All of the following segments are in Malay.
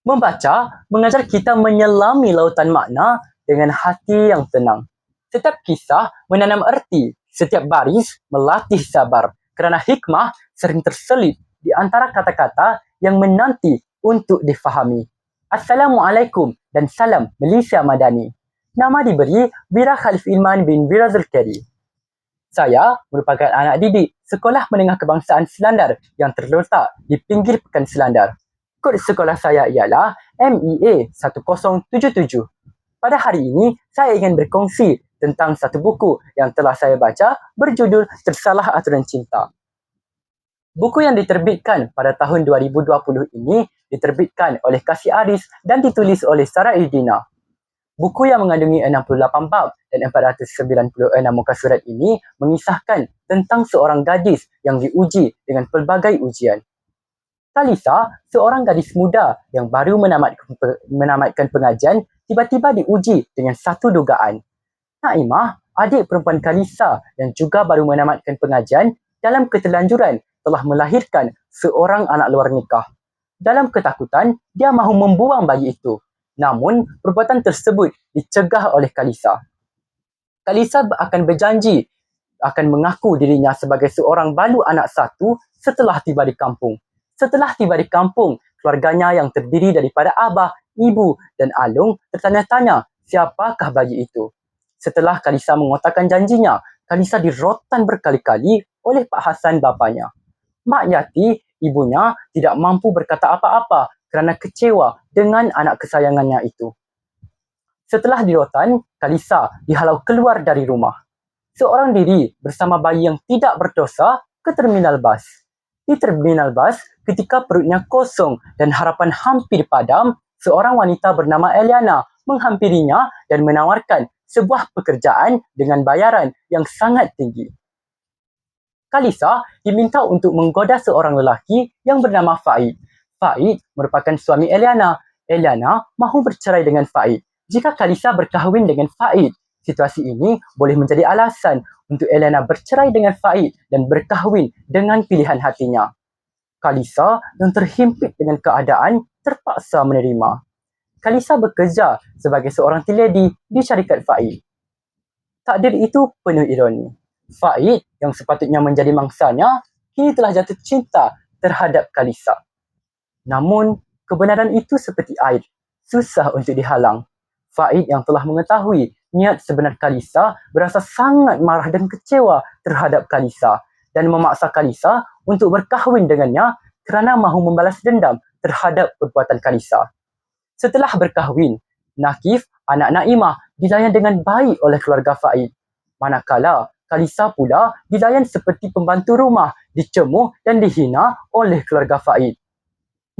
Membaca mengajar kita menyelami lautan makna dengan hati yang tenang. Setiap kisah menanam erti, setiap baris melatih sabar kerana hikmah sering terselip di antara kata-kata yang menanti untuk difahami. Assalamualaikum dan salam Malaysia Madani. Nama diberi Wira Khalif Ilman bin Wira Zulkari. Saya merupakan anak didik Sekolah Menengah Kebangsaan Selandar yang terletak di pinggir Pekan Selandar. Kod sekolah saya ialah MEA 1077. Pada hari ini, saya ingin berkongsi tentang satu buku yang telah saya baca berjudul Tersalah Aturan Cinta. Buku yang diterbitkan pada tahun 2020 ini diterbitkan oleh Kasih Aris dan ditulis oleh Sarah Idina. Buku yang mengandungi 68 bab dan 496 muka surat ini mengisahkan tentang seorang gadis yang diuji dengan pelbagai ujian. Talisa, seorang gadis muda yang baru menamatkan, pengajian, tiba-tiba diuji dengan satu dugaan. Naimah, adik perempuan Kalisa yang juga baru menamatkan pengajian, dalam ketelanjuran telah melahirkan seorang anak luar nikah. Dalam ketakutan, dia mahu membuang bayi itu. Namun, perbuatan tersebut dicegah oleh Kalisa. Kalisa akan berjanji akan mengaku dirinya sebagai seorang balu anak satu setelah tiba di kampung. Setelah tiba di kampung, keluarganya yang terdiri daripada abah, ibu dan alung tertanya-tanya siapakah bayi itu. Setelah Kalisa mengotakkan janjinya, Kalisa dirotan berkali-kali oleh Pak Hasan bapanya. Mak Yati, ibunya, tidak mampu berkata apa-apa kerana kecewa dengan anak kesayangannya itu. Setelah dirotan, Kalisa dihalau keluar dari rumah. Seorang diri bersama bayi yang tidak berdosa ke terminal bas. Di terminal bas, ketika perutnya kosong dan harapan hampir padam, seorang wanita bernama Eliana menghampirinya dan menawarkan sebuah pekerjaan dengan bayaran yang sangat tinggi. Kalisa diminta untuk menggoda seorang lelaki yang bernama Faid. Faid merupakan suami Eliana. Eliana mahu bercerai dengan Faid. Jika Kalisa berkahwin dengan Faid, situasi ini boleh menjadi alasan untuk Elena bercerai dengan Faid dan berkahwin dengan pilihan hatinya. Kalisa yang terhimpit dengan keadaan terpaksa menerima. Kalisa bekerja sebagai seorang tiledi di syarikat Faid. Takdir itu penuh ironi. Faid yang sepatutnya menjadi mangsanya kini telah jatuh cinta terhadap Kalisa. Namun, kebenaran itu seperti air, susah untuk dihalang. Faid yang telah mengetahui niat sebenar Kalisa berasa sangat marah dan kecewa terhadap Kalisa dan memaksa Kalisa untuk berkahwin dengannya kerana mahu membalas dendam terhadap perbuatan Kalisa. Setelah berkahwin, Nakif, anak Naimah, dilayan dengan baik oleh keluarga Faid. Manakala Kalisa pula dilayan seperti pembantu rumah, dicemuh dan dihina oleh keluarga Faid.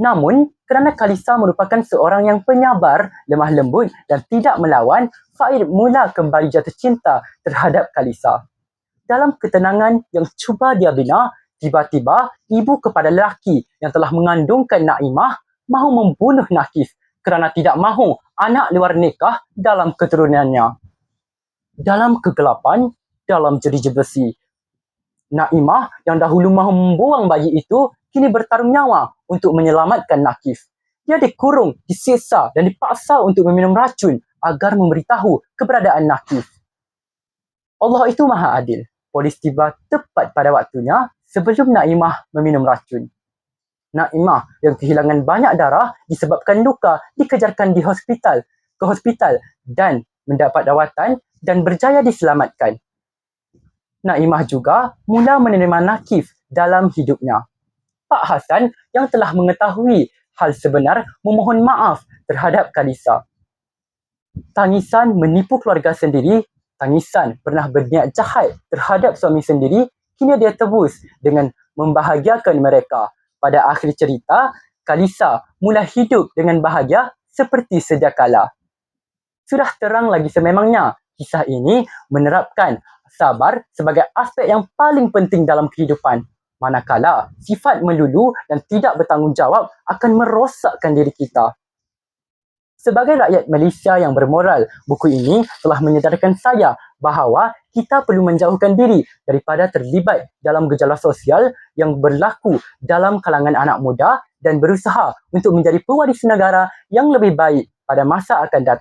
Namun, kerana Kalisa merupakan seorang yang penyabar, lemah lembut dan tidak melawan, Faid mula kembali jatuh cinta terhadap Kalisa. Dalam ketenangan yang cuba dia bina, tiba-tiba ibu kepada lelaki yang telah mengandungkan Naimah mahu membunuh Nakif kerana tidak mahu anak luar nikah dalam keturunannya. Dalam kegelapan, dalam jeriji besi, Naimah yang dahulu mahu membuang bayi itu kini bertarung nyawa untuk menyelamatkan Nakif. Dia dikurung, disiksa dan dipaksa untuk meminum racun agar memberitahu keberadaan Nakif. Allah itu maha adil. Polis tiba tepat pada waktunya sebelum Naimah meminum racun. Naimah yang kehilangan banyak darah disebabkan luka dikejarkan di hospital ke hospital dan mendapat rawatan dan berjaya diselamatkan. Naimah juga mula menerima Nakif dalam hidupnya. Pak Hasan yang telah mengetahui hal sebenar memohon maaf terhadap Kalisa. Tangisan menipu keluarga sendiri, tangisan pernah berniat jahat terhadap suami sendiri, kini dia tebus dengan membahagiakan mereka. Pada akhir cerita, Kalisa mula hidup dengan bahagia seperti sedia kala. Sudah terang lagi sememangnya, kisah ini menerapkan sabar sebagai aspek yang paling penting dalam kehidupan manakala sifat melulu dan tidak bertanggungjawab akan merosakkan diri kita. Sebagai rakyat Malaysia yang bermoral, buku ini telah menyedarkan saya bahawa kita perlu menjauhkan diri daripada terlibat dalam gejala sosial yang berlaku dalam kalangan anak muda dan berusaha untuk menjadi pewaris negara yang lebih baik pada masa akan datang.